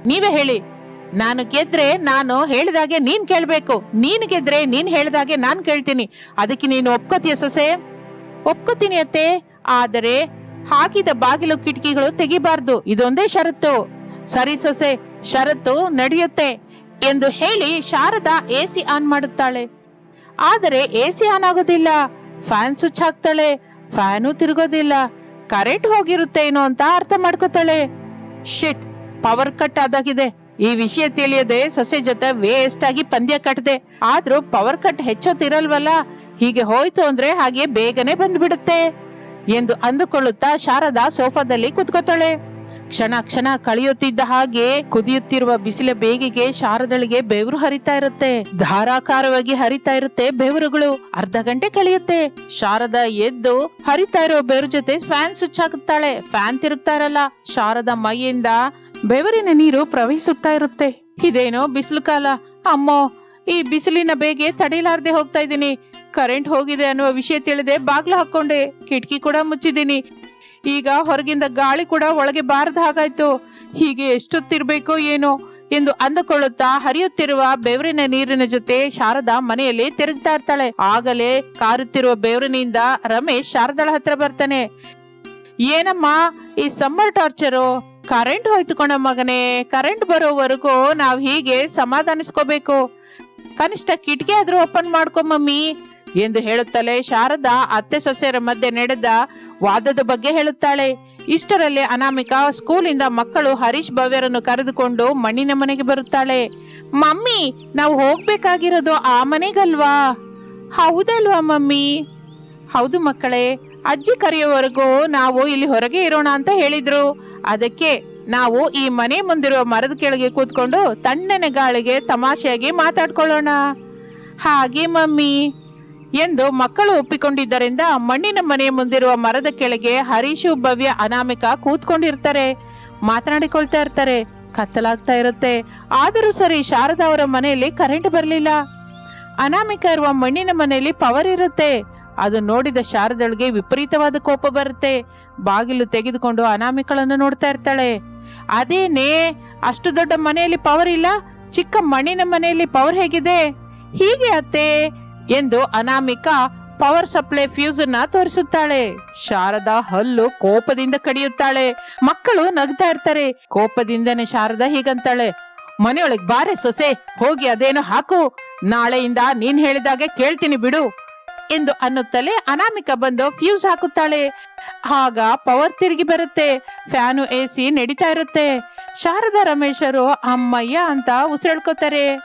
ನೀವೇ ಹೇಳಿ. ನಾನು ಗೆದ್ರೆ ನಾನು ಹೇಳಿದಾಗೆ ನೀನ್ ಕೇಳ್ಬೇಕು. ನೀನ್ ಗೆದ್ರೆ ನೀನ್ ಹೇಳಿದಾಗೆ ನಾನ್ ಕೇಳ್ತೀನಿ. ಅದಕ್ಕೆ ನೀನು ಒಪ್ಕೋತೀಯ ಸೊಸೆ? ಒಪ್ಕೋತೀನಿ ಅತ್ತೆ. ಆದರೆ ಹಾಕಿದ ಬಾಗಿಲು ಕಿಟಕಿಗಳು ತೆಗಿಬಾರ್ದು. ಇದೊಂದೇ ಷರತ್ತು. ಸರಿ ಸೊಸೆ, ಷರತ್ತು ನಡೆಯುತ್ತೆ ಎಂದು ಹೇಳಿ ಶಾರದಾ ಎಸಿ ಆನ್ ಮಾಡುತ್ತಾಳೆ. ಆದರೆ ಎಸಿ ಆನ್ ಆಗೋದಿಲ್ಲ. ಫ್ಯಾನ್ ಸ್ವಿಚ್ ಹಾಕ್ತಾಳೆ. ಫ್ಯಾನು ತಿರುಗೋದಿಲ್ಲ. ಕರೆಂಟ್ ಹೋಗಿರುತ್ತೇನೋ ಅಂತ ಅರ್ಥ ಮಾಡ್ಕೋತಾಳೆ. ಶಿಟ್, ಪವರ್ ಕಟ್ ಆದಾಗಿದೆ. ಈ ವಿಷಯ ತಿಳಿಯದೆ ಸೊಸೆ ಜೊತೆ ವೇಸ್ಟ್ ಆಗಿ ಪಂದ್ಯ ಕಟ್ಟದೆ ಆದ್ರೂ ಪವರ್ ಕಟ್ ಹೆಚ್ಚೋತಿರಲ್ವಲ್ಲ? ಹೀಗೆ ಹೋಯ್ತು ಅಂದ್ರೆ ಹಾಗೆ ಬೇಗನೆ ಬಂದ್ಬಿಡುತ್ತೆ ಎಂದು ಅಂದುಕೊಳ್ಳುತ್ತಾ ಶಾರದಾ ಸೋಫಾದಲ್ಲಿ ಕುತ್ಕೋತಾಳೆ. ಕ್ಷಣ ಕ್ಷಣ ಕಳೆಯುತ್ತಿದ್ದ ಹಾಗೆ ಕುದಿಯುತ್ತಿರುವ ಬಿಸಿಲ ಬೇಗೆಗೆ ಶಾರದಳಿಗೆ ಬೆವರು ಹರಿತಾ ಇರುತ್ತೆ. ಧಾರಾಕಾರವಾಗಿ ಹರಿತಾ ಇರುತ್ತೆ ಬೆವರುಗಳು. ಅರ್ಧ ಗಂಟೆ ಕಳೆಯುತ್ತೆ. ಶಾರದ ಎದ್ದು ಹರಿತಾ ಇರೋ ಬೆವರು ಜೊತೆ ಫ್ಯಾನ್ ಸ್ವಿಚ್ ಹಾಕುತ್ತಾಳೆ. ಫ್ಯಾನ್ ತಿರುಗ್ತಾ ಇರಲ್ಲ. ಶಾರದಾ ಮೈಯಿಂದ ಬೆವರಿನ ನೀರು ಪ್ರವಹಿಸುತ್ತಾ ಇರುತ್ತೆ. ಇದೇನೋ ಬಿಸಿಲು ಕಾಲ. ಅಮ್ಮೋ, ಈ ಬಿಸಿಲಿನ ಬೇಗೆ ತಡೆಯಲಾರದೆ ಹೋಗ್ತಾ ಇದ್ದೀನಿ. ಕರೆಂಟ್ ಹೋಗಿದೆ ಅನ್ನುವ ವಿಷಯ ತಿಳಿದೆ ಬಾಗ್ಲು ಹಾಕೊಂಡೆ ಕಿಟಕಿ ಕೂಡ ಮುಚ್ಚಿದ್ದೀನಿ. ಈಗ ಹೊರಗಿಂದ ಗಾಳಿ ಕೂಡ ಒಳಗೆ ಬಾರದ ಹಾಗಾಯ್ತು. ಹೀಗೆ ಎಷ್ಟೊತ್ತಿರ್ಬೇಕೋ ಏನೋ ಎಂದು ಅಂದುಕೊಳ್ಳುತ್ತಾ ಹರಿಯುತ್ತಿರುವ ಬೆವರಿನ ನೀರಿನ ಜೊತೆ ಶಾರದಾ ಮನೆಯಲ್ಲಿ ತಿರುಗ್ತಾ ಇರ್ತಾಳೆ. ಆಗಲೇ ಕಾರುತ್ತಿರುವ ಬೆವರಿನಿಂದ ರಮೇಶ್ ಶಾರದಾಳ ಹತ್ರ ಬರ್ತಾನೆ. ಏನಮ್ಮ, ಈ ಸಮ್ಮರ್ ಟಾರ್ಚರು? ಕರೆಂಟ್ ಹೋಯ್ತು ಕಣ ಮಗನೇ. ಕರೆಂಟ್ ಬರೋವರೆಗೂ ನಾವ್ ಹೀಗೆ ಸಮಾಧಾನಿಸ್ಕೋಬೇಕು. ಕನಿಷ್ಠ ಕಿಟಕಿ ಆದ್ರೂ ಓಪನ್ ಮಾಡ್ಕೊ ಮಮ್ಮಿ ಎಂದು ಹೇಳುತ್ತಲೇ ಶಾರದಾ ಅತ್ತೆ ಸೊಸೆಯರ ಮಧ್ಯೆ ನಡೆದ ವಾದದ ಬಗ್ಗೆ ಹೇಳುತ್ತಾಳೆ. ಇಷ್ಟರಲ್ಲಿ ಅನಾಮಿಕಾ ಸ್ಕೂಲಿಂದ ಮಕ್ಕಳು ಹರೀಶ್ ಭವ್ಯರನ್ನು ಕರೆದುಕೊಂಡು ಮಣ್ಣಿನ ಮನೆಗೆ ಬರುತ್ತಾಳೆ. ಮಮ್ಮಿ, ನಾವು ಹೋಗ್ಬೇಕಾಗಿರೋದು ಆ ಮನೆಗಲ್ವಾ? ಹೌದಲ್ವಾ ಮಮ್ಮಿ? ಹೌದು ಮಕ್ಕಳೇ ಅಜ್ಜಿ ಕರೆಯುವವರೆಗೂ ನಾವು ಇಲ್ಲಿ ಹೊರಗೆ ಇರೋಣ ಅಂತ ಹೇಳಿದ್ರು. ಅದಕ್ಕೆ ನಾವು ಈ ಮನೆ ಮುಂದಿರುವ ಮರದ ಕೆಳಗೆ ಕೂತ್ಕೊಂಡು ತಣ್ಣನೆ ಗಾಳಿಗೆ ತಮಾಷೆಯಾಗಿ ಮಾತಾಡ್ಕೊಳ್ಳೋಣ. ಹಾಗೆ ಮಮ್ಮಿ. ಎಂದು ಮಕ್ಕಳು ಒಪ್ಪಿಕೊಂಡಿದ್ದರಿಂದ ಮಣ್ಣಿನ ಮನೆ ಮುಂದಿರುವ ಮರದ ಕೆಳಗೆ ಹರೀಶು, ಭವ್ಯ, ಅನಾಮಿಕ ಕೂತ್ಕೊಂಡಿರ್ತಾರೆ. ಮಾತನಾಡಿಕೊಳ್ತಾ ಇರ್ತಾರೆ. ಕತ್ತಲಾಗ್ತಾ ಇರುತ್ತೆ. ಆದರೂ ಸರಿ ಶಾರದಾ ಅವರ ಮನೆಯಲ್ಲಿ ಕರೆಂಟ್ ಬರಲಿಲ್ಲ. ಅನಾಮಿಕ ಇರುವ ಮಣ್ಣಿನ ಮನೆಯಲ್ಲಿ ಪವರ್ ಇರುತ್ತೆ. ಅದು ನೋಡಿದ ಶಾರದಳಿಗೆ ವಿಪರೀತವಾದ ಕೋಪ ಬರುತ್ತೆ. ಬಾಗಿಲು ತೆಗೆದುಕೊಂಡು ಅನಾಮಿಕಳನ್ನು ನೋಡ್ತಾ ಇರ್ತಾಳೆ. ಅದೇನೇ? ಅಷ್ಟು ದೊಡ್ಡ ಮನೆಯಲ್ಲಿ ಪವರ್ ಇಲ್ಲ? ಚಿಕ್ಕ ಮಣ್ಣಿನ ಮನೆಯಲ್ಲಿ ಪವರ್ ಹೇಗಿದೆ? ಹೀಗೆ ಅತ್ತೆ? ಎಂದು ಅನಾಮಿಕ ಪವರ್ ಸಪ್ಲೈ ಫ್ಯೂಸ್ ಅನ್ನ ತೋರಿಸುತ್ತಾಳೆ. ಶಾರದಾ ಹಲ್ಲು ಕೋಪದಿಂದ ಕಡಿಯುತ್ತಾಳೆ. ಮಕ್ಕಳು ನಗ್ತಾ ಇರ್ತಾರೆ. ಕೋಪದಿಂದನೇ ಶಾರದಾ ಹೀಗಂತಾಳೆ. ಮನೆಯೊಳಗ್ ಬಾರೆ ಸೊಸೆ, ಹೋಗಿ ಅದೇನು ಹಾಕು. ನಾಳೆಯಿಂದ ನೀನ್ ಹೇಳಿದಾಗೆ ಕೇಳ್ತೀನಿ ಬಿಡು. ಎಂದು ಅನ್ನುತ್ತಲೇ ಅನಾಮಿಕ ಬಂದು ಫ್ಯೂಸ್ ಹಾಕುತ್ತಾಳೆ. ಆಗ ಪವರ್ ತಿರುಗಿ ಬರುತ್ತೆ. ಫ್ಯಾನು ಎ ಸಿ ನಡೀತಾ ಇರುತ್ತೆ. ಶಾರದಾ ರಮೇಶರು ಅಮ್ಮಯ್ಯ ಅಂತ ಉಸಿರಾಡ್ಕೋತಾರೆ.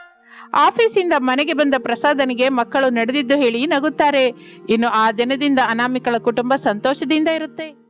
ಆಫೀಸಿಂದ ಮನೆಗೆ ಬಂದ ಪ್ರಸಾದನಿಗೆ ಮಕ್ಕಳು ನಡೆದಿದ್ದು ಹೇಳಿ ನಗುತ್ತಾರೆ. ಇನ್ನು ಆ ದಿನದಿಂದ ಅನಾಮಿಕಳ ಕುಟುಂಬ ಸಂತೋಷದಿಂದ ಇರುತ್ತೆ.